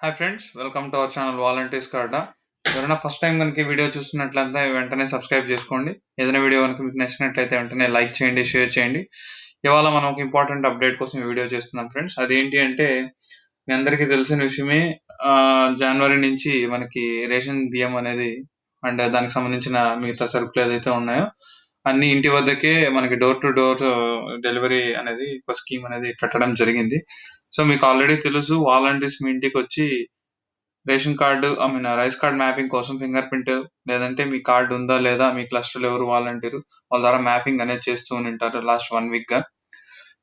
Hi friends welcome to our channel volunteers కార్డా ఎవరైనా first time కనుక video చూస్తున్నట్లయితే వెంటనే సబ్స్క్రైబ్ చేసుకోండి. ఏదైనా వీడియో కనుక మీకు నచ్చినట్లయితే వెంటనే లైక్ చేయండి షేర్ చేయండి. ఇవాళ మనం ఒక ఇంపార్టెంట్ అప్డేట్ కోసం వీడియో చేస్తున్నాం ఫ్రెండ్స్ అదేంటి అంటే మీ అందరికీ తెలిసిన విషయమే ఆ, జనవరి నుంచి మనకి రేషన్ బియ్యం అనేది అండ్ దానికి సంబంధించిన మిగతా సరుకులు ఏదైతే ఉన్నాయో అన్ని ఇంటి వద్దకే మనకి డోర్ టు డోర్ డెలివరీ అనేది ఒక స్కీమ్ అనేది పెట్టడం జరిగింది. సో మీకు ఆల్రెడీ తెలుసు వాలంటీర్స్ మీ ఇంటికి వచ్చి ration card I mean rice card mapping కోసం ఫింగర్ ప్రింట్ లేదంటే మీ కార్డు ఉందా లేదా మీ క్లస్టర్ ఎవరు వాలంటీర్ వాళ్ళ ద్వారా మ్యాపింగ్ అనేది చేస్తూ ఉంటారు లాస్ట్ వన్ వీక్గా.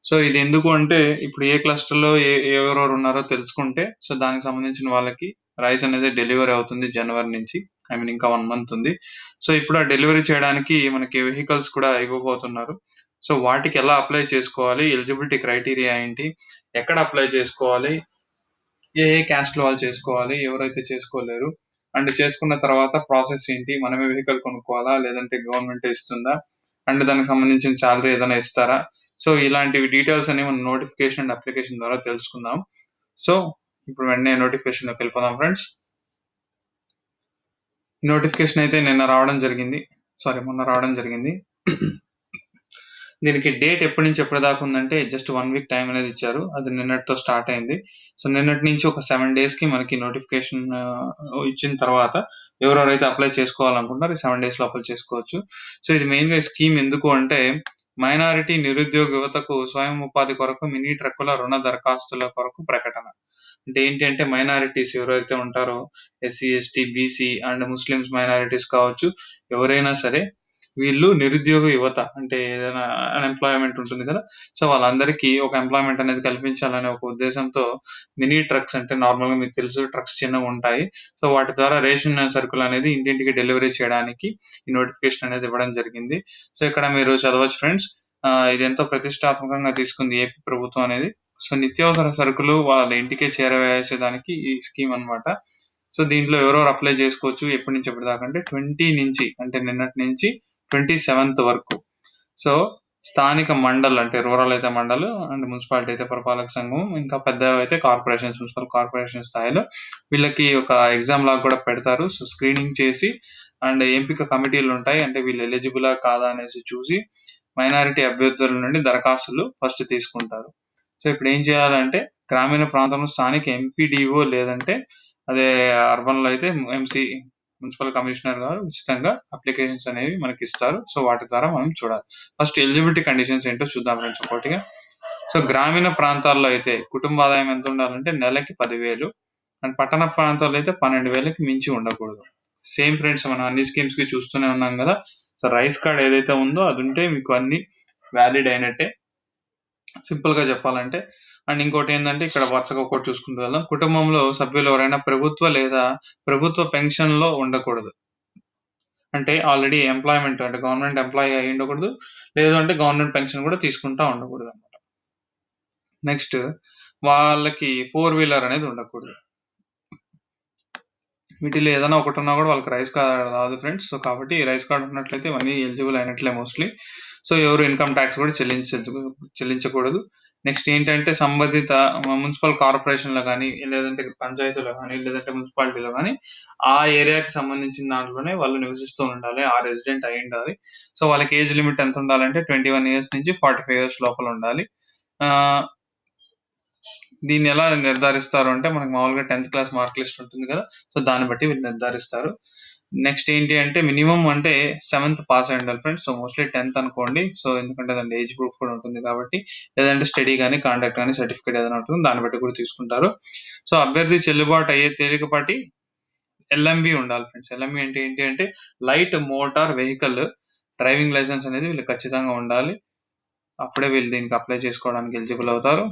సో ఇది ఎందుకు అంటే ఇప్పుడు ఏ క్లస్టర్లో ఏ ఎవరెవరు ఉన్నారో తెలుసుకుంటే సో దానికి సంబంధించిన వాళ్ళకి రైస్ అనేది డెలివరీ అవుతుంది జనవరి నుంచి. ఐ మీన్ ఇంకా వన్ మంత్ ఉంది. సో ఇప్పుడు ఆ డెలివరీ చేయడానికి మనకి వెహికల్స్ కూడా ఇవ్వబోతున్నారు. సో వాటికి ఎలా అప్లై చేసుకోవాలి? ఎలిజిబిలిటీ క్రైటీరియా ఏంటి? ఎక్కడ అప్లై చేసుకోవాలి? ఏ ఏ క్యాస్ట్లో వాళ్ళు చేసుకోవాలి? ఎవరైతే చేసుకోలేరు? అండ్ చేసుకున్న తర్వాత ప్రాసెస్ ఏంటి? మనమే వెహికల్ కొనుక్కోవాలా? లేదంటే గవర్నమెంట్ ఇస్తుందా? అండ్ దానికి సంబంధించిన శాలరీ ఏదైనా ఇస్తారా? సో ఇలాంటివి డీటెయిల్స్ అనేవి మనం నోటిఫికేషన్ అండ్ అప్లికేషన్ ద్వారా తెలుసుకుందాం. సో ఇప్పుడు వెంటనే నోటిఫికేషన్లోకి వెళ్ళిపోదాం ఫ్రెండ్స్ నోటిఫికేషన్ అయితే నిన్న రావడం జరిగింది. సారీ మొన్న రావడం జరిగింది. దీనికి డేట్ ఎప్పటి నుంచి ఎప్పటి దాకా ఉందంటే జస్ట్ వన్ వీక్ టైం అనేది ఇచ్చారు. అది నిన్నటితో స్టార్ట్ అయింది. సో నిన్నటి నుంచి ఒక సెవెన్ డేస్కి మనకి నోటిఫికేషన్ ఇచ్చిన తర్వాత ఎవరెవరైతే అప్లై చేసుకోవాలనుకుంటున్నారు ఈ సెవెన్ డేస్లో అప్లై చేసుకోవచ్చు. సో ఇది మెయిన్గా స్కీమ్ ఎందుకు అంటే మైనారిటీ నిరుద్యోగ యువతకు స్వయం ఉపాధి కొరకు మినీ ట్రక్కుల రుణ దరఖాస్తుల కొరకు ప్రకటన. అంటే ఏంటి అంటే మైనారిటీస్ ఎవరైతే ఉంటారో SC ST BC and Muslims minorities కావచ్చు ఎవరైనా సరే వీళ్ళు నిరుద్యోగ యువత అంటే ఏదైనా అన్ఎంప్లాయ్మెంట్ ఉంటుంది కదా సో వాళ్ళందరికీ ఒక ఎంప్లాయ్మెంట్ అనేది కల్పించాలనే ఒక ఉద్దేశంతో మినీ ట్రక్స్ అంటే నార్మల్గా మీకు తెలుసు ట్రక్స్ చిన్నగా ఉంటాయి. సో వాటి ద్వారా రేషన్ సరుకులు అనేది ఇంటింటికి డెలివరీ చేయడానికి ఈ నోటిఫికేషన్ అనేది ఇవ్వడం జరిగింది. సో ఇక్కడ మీరు చదవచ్చు ఫ్రెండ్స్ ఇది ఎంతో ప్రతిష్టాత్మకంగా తీసుకుంది ఏపీ ప్రభుత్వం అనేది. సో నిత్యావసర సరుకులు వాళ్ళ ఇంటికే చేరవేసేదానికి ఈ స్కీమ్ అన్నమాట. సో దీంట్లో ఎవరెవరు అప్లై చేసుకోవచ్చు ఎప్పటి నుంచి ఎప్పటి దాకా అంటే ట్వంటీ నుంచి అంటే నిన్నటి నుంచి ట్వంటీ సెవెంత్ వరకు. సో స్థానిక మండల్ అంటే రూరల్ అయితే మండల్ అండ్ మున్సిపాలిటీ అయితే పురపాలక సంఘం ఇంకా పెద్ద అయితే కార్పొరేషన్స్ మున్సిపల్ కార్పొరేషన్ స్థాయిలో వీళ్ళకి ఒక ఎగ్జామ్ లాగా కూడా పెడతారు. సో స్క్రీనింగ్ చేసి అండ్ ఎంపిక కమిటీలు ఉంటాయి. అంటే వీళ్ళు ఎలిజిబులా కాదా అనేసి చూసి మైనారిటీ అభ్యర్థుల నుండి దరఖాస్తులు ఫస్ట్ తీసుకుంటారు. సో ఇప్పుడు ఏం చేయాలంటే గ్రామీణ ప్రాంతంలో స్థానిక ఎంపీడీఓ లేదంటే అదే అర్బన్లో అయితే ఎంసీ మున్సిపల్ కమిషనర్ గారు ఉచితంగా అప్లికేషన్స్ అనేవి మనకి ఇస్తారు సో వాటి ద్వారా మనం చూడాలి. ఫస్ట్ ఎలిజిబిలిటీ కండిషన్స్ ఏంటో చూద్దాం ఫ్రెండ్స్ ఒకటిగా సో గ్రామీణ ప్రాంతాల్లో అయితే కుటుంబ ఆదాయం ఎంత ఉండాలంటే నెలకి పదివేలు. అండ్ పట్టణ ప్రాంతాల్లో అయితే పన్నెండు వేలకి మించి ఉండకూడదు. సేమ్ ఫ్రెండ్స్ మనం అన్ని స్కీమ్స్కి చూస్తూనే ఉన్నాం కదా. సో రైస్ కార్డ్ ఏదైతే ఉందో అది ఉంటే మీకు అన్ని వ్యాలిడ్ అయినట్టే. సింపుల్గా చెప్పాలంటే. అండ్ ఇంకోటి ఏంటంటే ఇక్కడ వరుసగా ఒకటి చూసుకుంటూ వెళ్దాం. కుటుంబంలో సభ్యులు ఎవరైనా ప్రభుత్వ లేదా ప్రభుత్వ పెన్షన్లో ఉండకూడదు. అంటే ఆల్రెడీ ఎంప్లాయ్మెంట్ అంటే గవర్నమెంట్ ఎంప్లాయీ అయి ఉండకూడదు. లేదు అంటే గవర్నమెంట్ పెన్షన్ కూడా తీసుకుంటా ఉండకూడదు అనమాట నెక్స్ట్ వాళ్ళకి ఫోర్ వీలర్ అనేది ఉండకూడదు. వీటిలో ఏదైనా ఒకటి ఉన్నా కూడా వాళ్ళకి రైస్ కార్డ్ రాదు ఫ్రెండ్స్ సో కాబట్టి ఈ రైస్ కార్డ్ ఉన్నట్లయితే ఇవన్నీ ఎలిజిబుల్ అయినట్లే మోస్ట్లీ సో ఎవరు ఇన్కమ్ ట్యాక్స్ కూడా చెల్లించ చెల్లించకూడదు. నెక్స్ట్ ఏంటంటే సంబంధిత మున్సిపల్ కార్పొరేషన్లో కానీ లేదంటే పంచాయతీలో కానీ లేదంటే మున్సిపాలిటీలో కానీ ఆ ఏరియాకి సంబంధించిన దాంట్లోనే వాళ్ళు నివసిస్తూ ఉండాలి ఆ రెసిడెంట్ అయి ఉండాలి. సో వాళ్ళకి ఏజ్ లిమిట్ ఎంత ఉండాలంటే ట్వంటీ వన్ ఇయర్స్ నుంచి ఫార్టీ ఫైవ్ ఇయర్స్ లోపల ఉండాలి. ఆ దీన్ని ఎలా నిర్ధారిస్తారు అంటే మనకి మామూలుగా టెన్త్ క్లాస్ మార్క్ లిస్ట్ ఉంటుంది కదా సో దాన్ని బట్టి వీళ్ళు నిర్ధారిస్తారు. నెక్స్ట్ ఏంటి అంటే మినిమం అంటే సెవెంత్ పాస్ అయి ఉండాలి ఫ్రెండ్స్. సో మోస్ట్లీ టెన్త్ అనుకోండి. సో ఎందుకంటే దాని ఏజ్ ప్రూఫ్ కూడా ఉంటుంది కాబట్టి లేదంటే స్టడీ కానీ కాంటాక్ట్ కానీ సర్టిఫికేట్ ఏదైనా ఉంటుంది దాన్ని బట్టి కూడా తీసుకుంటారు. సో అభ్యర్థి చెల్లుబాటు అయ్యే తేలికపాటి ఎల్ఎంబి ఉండాలి ఫ్రెండ్స్. ఎల్ఎంబి అంటే ఏంటి అంటే light motor vehicle driving licence అనేది వీళ్ళు ఖచ్చితంగా ఉండాలి. అప్పుడే వీళ్ళు దీనికి అప్లై చేసుకోవడానికి ఎలిజిబుల్ అవుతారు.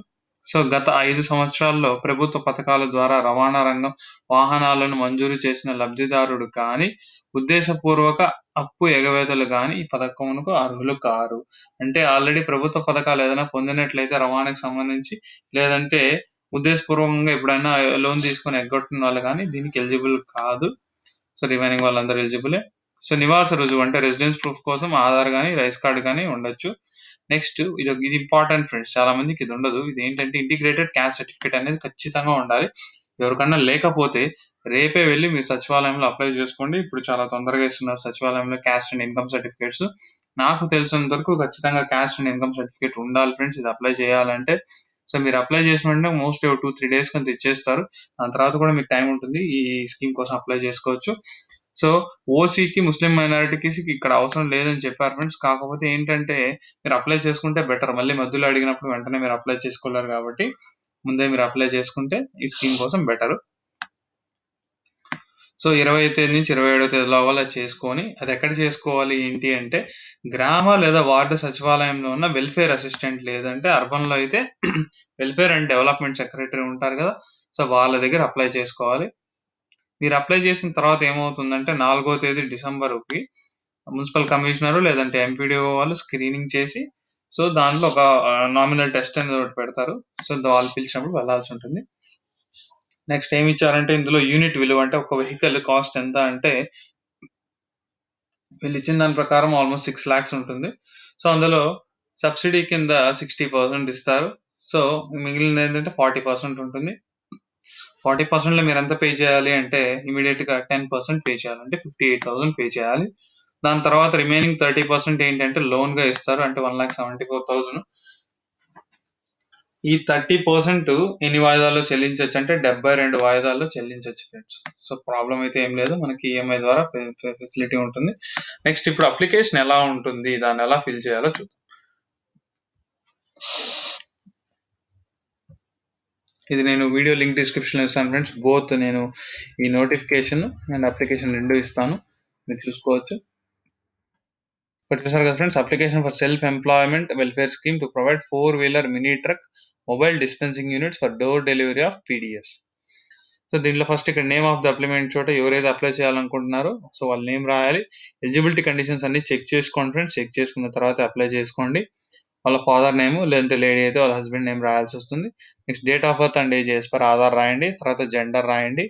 సో గత ఐదు సంవత్సరాల్లో ప్రభుత్వ పథకాల ద్వారా రవాణా రంగం వాహనాలను మంజూరు చేసిన లబ్ధిదారుడు కానీ ఉద్దేశపూర్వక అప్పు ఎగవేతలు కానీ ఈ పథకమునకు అర్హులు కారు. అంటే ఆల్రెడీ ప్రభుత్వ పథకాలు ఏదైనా పొందినట్లయితే రవాణాకు సంబంధించి లేదంటే ఉద్దేశపూర్వకంగా ఎప్పుడైనా లోన్ తీసుకొని ఎగ్గొట్టిన వాళ్ళు కానీ దీనికి ఎలిజిబుల్ కాదు. సో రిమైనింగ్ వాళ్ళందరూ ఎలిజిబులే. సో నివాస రుజువు అంటే రెసిడెన్స్ ప్రూఫ్ కోసం ఆధార్ కానీ రైస్ కార్డు కానీ ఉండొచ్చు. నెక్స్ట్ ఇది ఇది ఇంపార్టెంట్ ఫ్రెండ్స్ చాలా మందికి ఇది ఉండదు. ఇది ఏంటంటే ఇంటిగ్రేటెడ్ క్యాస్ట్ సర్టిఫికేట్ అనేది ఖచ్చితంగా ఉండాలి. ఎవరికన్నా లేకపోతే రేపే వెళ్ళి మీరు సచివాలయంలో అప్లై చేసుకోండి. ఇప్పుడు చాలా తొందరగా ఇస్తున్నారు సచివాలయంలో క్యాస్ట్ అండ్ ఇన్కమ్ సర్టిఫికేట్స్ నాకు తెలిసినంత వరకు ఖచ్చితంగా క్యాస్ట్ అండ్ ఇన్కమ్ సర్టిఫికేట్ ఉండాలి ఫ్రెండ్స్ ఇది అప్లై చేయాలంటే. సో మీరు అప్లై చేసిన వెంటనే మోస్ట్ టూ త్రీ డేస్ కంత ఇచ్చేస్తారు. దాని తర్వాత కూడా మీకు టైం ఉంటుంది. ఈ స్కీమ్ కోసం అప్లై చేసుకోవచ్చు. సో ఓసీకి ముస్లిం మైనారిటీకి ఇక్కడ అవసరం లేదని చెప్పారు ఫ్రెండ్స్ కాకపోతే ఏంటంటే మీరు అప్లై చేసుకుంటే బెటర్ మళ్ళీ మధ్యలో అడిగినప్పుడు వెంటనే మీరు అప్లై చేసుకోలేరు కాబట్టి ముందే మీరు అప్లై చేసుకుంటే ఈ స్కీమ్ కోసం బెటర్ సో ఇరవై తేదీ నుంచి ఇరవై ఏడవ తేదీ లోపల చేసుకొని అది ఎక్కడ చేసుకోవాలి ఏంటి అంటే గ్రామ లేదా వార్డు సచివాలయంలో ఉన్న వెల్ఫేర్ అసిస్టెంట్ లేదంటే అర్బన్లో అయితే వెల్ఫేర్ అండ్ డెవలప్మెంట్ సెక్రటరీ ఉంటారు కదా సో వాళ్ళ దగ్గర అప్లై చేసుకోవాలి. మీరు అప్లై చేసిన తర్వాత ఏమవుతుందంటే నాలుగో తేదీ డిసెంబర్కి మున్సిపల్ కమిషనర్ లేదంటే ఎంపీడీఓ వాళ్ళు స్క్రీనింగ్ చేసి సో దాంట్లో ఒక నామినల్ టెస్ట్ అనేది ఒకటి పెడతారు. సో వాళ్ళు పిలిచినప్పుడు వెళ్ళాల్సి ఉంటుంది. నెక్స్ట్ ఏమి ఇచ్చారంటే ఇందులో యూనిట్ విలువ అంటే ఒక వెహికల్ కాస్ట్ ఎంత అంటే వీళ్ళు ఇచ్చిన దాని ప్రకారం ఆల్మోస్ట్ సిక్స్ లాక్స్ ఉంటుంది. సో అందులో సబ్సిడీ కింద సిక్స్టీ పర్సెంట్ ఇస్తారు. సో మిగిలిన ఏంటంటే ఫార్టీ పర్సెంట్ ఉంటుంది. ఫార్టీ పర్సెంట్లో మీరు ఎంత పే చేయాలి అంటే ఇమీడియట్గా టెన్ పర్సెంట్ పే చేయాలి అంటే ఫిఫ్టీ ఎయిట్ థౌసండ్ పే చేయాలి. దాని తర్వాత రిమైనింగ్ థర్టీ పర్సెంట్ ఏంటంటే లోన్గా ఇస్తారు. అంటే one lakh seventy four thousand. ఈ థర్టీ పర్సెంట్ ఎన్ని వాయిదాల్లో చెల్లించవచ్చు అంటే డెబ్బై రెండు వాయిదాల్లో చెల్లించవచ్చు ఫ్రెండ్స్. సో ప్రాబ్లం అయితే ఏం లేదు. మనకి ఈఎంఐ ద్వారా ఫెసిలిటీ ఉంటుంది. నెక్స్ట్ ఇప్పుడు అప్లికేషన్ ఎలా ఉంటుంది? దాన్ని ఎలా ఫిల్ చేయాలో చూద్దాం. ఇది నేను వీడియో లింక్ డిస్క్రిప్షన్ ఇస్తాను ఫ్రెండ్స్. బోత్ నేను ఈ నోటిఫికేషన్ అండ్ అప్లికేషన్ రెండు ఇస్తాను. మీరు చూసుకోవచ్చు. పెట్టేశారు కదా friends application for self employment welfare scheme to provide four wheeler mini truck mobile dispensing units for door delivery of PDS so దీంట్లో ఫస్ట్ ఇక్కడ నేమ్ ఆఫ్ ద అప్లిమెంట్ చోట ఎవరైతే అప్లై చేయాలనుకుంటున్నారో సో వాళ్ళ నేమ్ రాయాలి. ఎలిజిబిలిటీ కండిషన్స్ అన్ని check చేసుకోండి friends. Check చేసుకున్న తర్వాత అప్లై చేసుకోండి. వాళ్ళ ఫాదర్ నేమ్ లేదంటే లేడీ అయితే వాళ్ళ హస్బెండ్ నేమ్ రాయాల్సి వస్తుంది. Next date of birth and age as per Aadhaar రాయండి. తర్వాత జెండర్ రాయండి.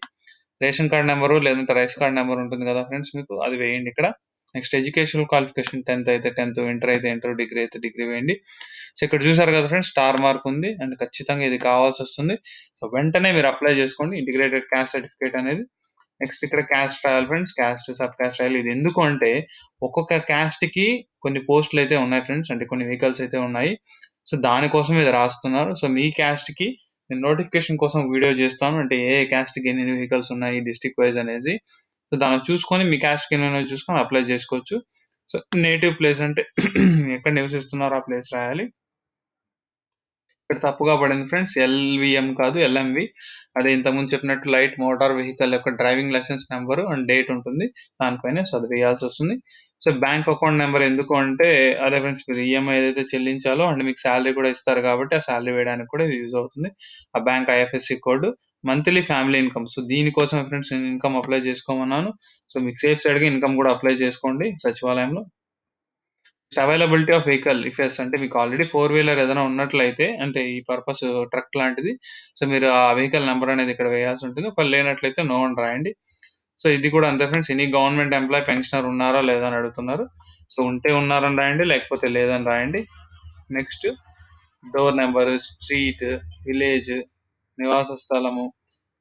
రేషన్ కార్డ్ నెంబరు లేదంటే రైస్ కార్డ్ నెంబర్ ఉంటుంది కదా ఫ్రెండ్స్ మీకు అది వేయండి ఇక్కడ. నెక్స్ట్ ఎడ్యుకేషనల్ క్వాలిఫికేషన్ టెన్త్ అయితే టెన్త్ ఇంటర్ అయితే ఇంటర్ డిగ్రీ అయితే డిగ్రీ వేయండి. సో ఇక్కడ చూసారు కదా ఫ్రెండ్స్ స్టార్ మార్క్ ఉంది అండ్ ఖచ్చితంగా ఇది కావాల్సి వస్తుంది. సో వెంటనే మీరు అప్లై చేసుకోండి. ఇంటిగ్రేటెడ్ క్యాస్ట్ సర్టిఫికేట్ అనేది నెక్స్ట్ ఇక్కడ caste trial friends caste sub caste trial ఇది ఎందుకు అంటే ఒక్కొక్క క్యాస్ట్కి కొన్ని పోస్టులు అయితే ఉన్నాయి ఫ్రెండ్స్ అంటే కొన్ని వెహికల్స్ అయితే ఉన్నాయి. సో దానికోసం ఇది రాస్తున్నారు. సో మీ క్యాస్ట్కి నేను నోటిఫికేషన్ కోసం వీడియో చేస్తాను. అంటే ఏ క్యాస్ట్కి ఎన్ని వెహికల్స్ ఉన్నాయి డిస్ట్రిక్ట్ వైజ్ అనేది. సో దాన్ని చూసుకొని మీ క్యాస్ట్కి ఎన్ని చూసుకొని అప్లై చేసుకోవచ్చు. సో నేటివ్ ప్లేస్ అంటే ఎక్కడ నివసిస్తున్నారో ఆ ప్లేస్ రాయాలి. ఇక్కడ తప్పుగా పడింది ఫ్రెండ్స్. ఎల్విఎం కాదు ఎల్ఎంవి. అదే ఇంతకుముందు చెప్పినట్టు లైట్ మోటార్ వెహికల్ యొక్క driving licence number and date ఉంటుంది. దానిపైన చదివేయాల్సి వస్తుంది. సో బ్యాంక్ అకౌంట్ నెంబర్ ఎందుకు అంటే అదే ఫ్రెండ్స్ మీరు ఈఎంఐ ఏదైతే చెల్లించాలో అండ్ మీకు శాలరీ కూడా ఇస్తారు కాబట్టి ఆ శాలరీ వేయడానికి కూడా ఇది యూజ్ అవుతుంది. ఆ bank IFSC code monthly family income. So దీనికోసం ఫ్రెండ్స్ నేను ఇన్కమ్ అప్లై చేసుకోమన్నాను. సో మీకు సేఫ్ సైడ్గా ఇన్కమ్ కూడా అప్లై చేసుకోండి సచివాలయంలో. Availability of vehicle if yes అంటే మీకు ఆల్రెడీ ఫోర్ వీలర్ ఏదైనా ఉన్నట్లయితే అంటే ఈ పర్పస్ ట్రక్ లాంటిది సో మీరు ఆ వెహికల్ నెంబర్ అనేది ఇక్కడ వేయాల్సి ఉంటుంది. ఒకవేళ లేనట్లయితే నో అని రాయండి. సో ఇది కూడా అంతే friends any government employ pensioner ఉన్నారా లేదా అని అడుగుతున్నారు. సో ఉంటే ఉన్నారని రాయండి లేకపోతే లేదని రాయండి. Next door number street village నివాస స్థలము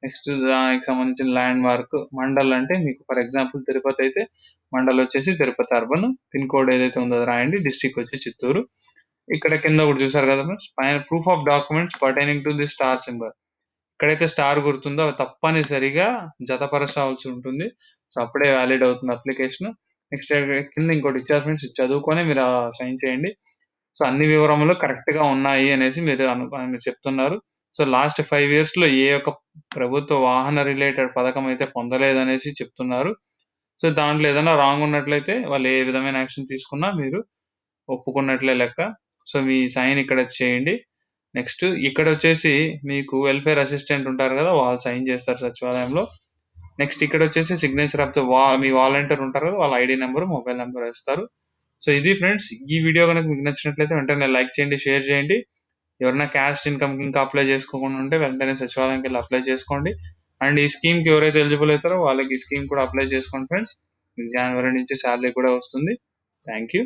నెక్స్ట్ దానికి సంబంధించిన ల్యాండ్ మార్క్ మండల్ అంటే మీకు ఫర్ ఎగ్జాంపుల్ తిరుపతి అయితే మండల్ వచ్చేసి తిరుపతి అర్బన్ పిన్ కోడ్ ఏదైతే ఉందో అది రాయండి డిస్టిక్ వచ్చి చిత్తూరు. ఇక్కడ కింద ఒకటి చూసారు కదా ఫ్రెండ్స్ పైన proof of documents pertaining to the star symbol ఎక్కడైతే స్టార్ గుర్తుందో అవి తప్పనిసరిగా జతపరచాల్సి ఉంటుంది. సో అప్పుడే వ్యాలిడ్ అవుతుంది అప్లికేషన్ నెక్స్ట్ కింద ఇంకోటి ఇచ్చారు ఫ్రెండ్స్ చదువుకొని మీరు సైన్ చేయండి. సో అన్ని వివరములు కరెక్ట్గా ఉన్నాయి అనేసి మీరు అను మీరు చెప్తున్నారు. సో లాస్ట్ ఫైవ్ ఇయర్స్లో ఏ ఒక్క ప్రభుత్వ వాహన రిలేటెడ్ పథకం అయితే పొందలేదనేసి చెప్తున్నారు. సో దాంట్లో ఏదైనా రాంగ్ ఉన్నట్లయితే వాళ్ళు ఏ విధమైన యాక్షన్ తీసుకున్నా మీరు ఒప్పుకున్నట్లే లెక్క. సో మీ సైన్ ఇక్కడ చేయండి. నెక్స్ట్ ఇక్కడ వచ్చేసి మీకు వెల్ఫేర్ అసిస్టెంట్ ఉంటారు కదా వాళ్ళు సైన్ చేస్తారు సచివాలయంలో. నెక్స్ట్ ఇక్కడ వచ్చేసి సిగ్నేచర్ ఆఫ్ ద వా మీ వాలంటీర్ ఉంటారు కదా వాళ్ళ ఐడి నెంబర్ మొబైల్ నెంబర్ వేస్తారు. సో ఇది ఫ్రెండ్స్ ఈ వీడియో కనుక మీకు నచ్చినట్లయితే వెంటనే లైక్ చేయండి షేర్ చేయండి. ఎవరైనా క్యాస్ట్ ఇన్కమ్ ఇంకా అప్లై చేసుకోకుండా ఉంటే వెంటనే సచివాలయంకి వెళ్ళి అప్లై చేసుకోండి. అండ్ ఈ స్కీమ్కి ఎవరైతే ఎలిజిబుల్ అవుతారో వాళ్ళకి ఈ స్కీమ్ కూడా అప్లై చేసుకోండి ఫ్రెండ్స్ జనవరి నుంచి శాలరీ కూడా వస్తుంది. Thank you